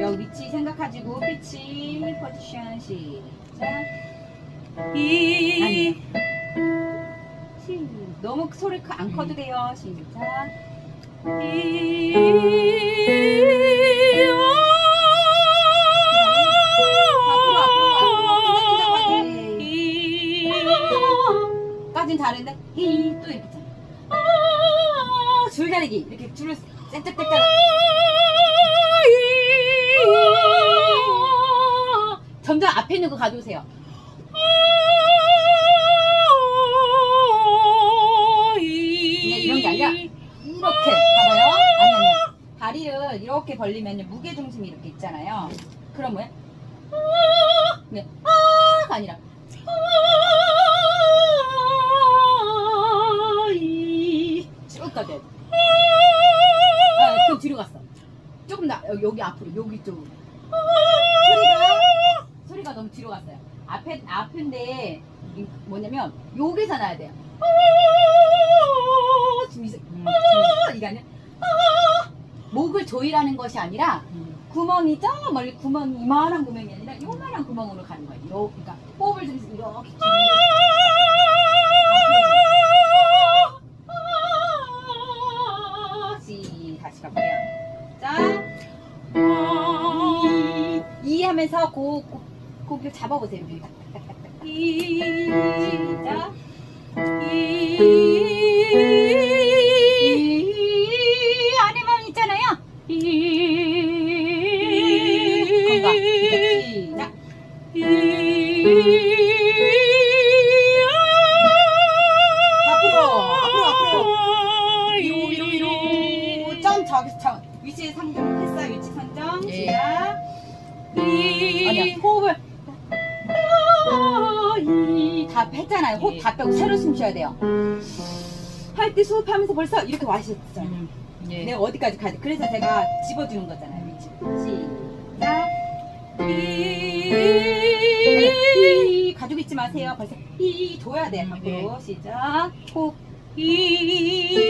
여기 위치 생각하시고 피치 포지션 시작. 이 시 너무 소리 크- 안 커도 돼요. 시작. 앞으로 까진 다른데 히또 이렇게. 줄다리기 이렇게 줄을 땡땡땡땡 있는 거 가져오세요. 네, 이런 게 아니라 이렇게 봐봐요. 아니. 다리를 이렇게 벌리면 무게 중심이 이렇게 있잖아요. 그럼 뭐야? 네, 아가 아니라. 아, 그럼 뒤로 갔어. 조금 나 여기 앞으로 여기 쪽. 소리가 갔어요. 앞에 앞인데 이- 뭐냐면 여기서 나야 돼요. 지금 이- 음, 지금 이게 아니라 목을 조이라는 것이 아니라 구멍이 저 멀리 구멍 이만한 구멍이 아니라 요만한 구멍으로 가는 거예요. 요, 그러니까 호흡을 들이서 이렇게 길게 앞으로. 시 다시 가볼게요. 자, 이, 이 하면서 고, 고, 고기를 잡아보세요. 여기 딱, 딱, 딱, 딱. 시작. 이 안에만 있잖아요. 건강. 시작. 앞으로, 앞으로, 앞으로. 위로, 위로, 위로. 점, 저기, 저. 위치 상정 했어요. 위치 선정. 예. 시작. 아니야, 호 다 했잖아요. 호흡 예. 다 빼고 새로 숨 쉬어야 돼요. 할 때 수업하면서 벌써 이렇게 와셨잖아요. 예. 내가 어디까지 가야 돼? 그래서 제가 집어주는 거잖아요. 위치. 시작. 이 가지고 있지 마세요. 벌써 이 줘야 돼. 음, 앞으로 시작. 호. 이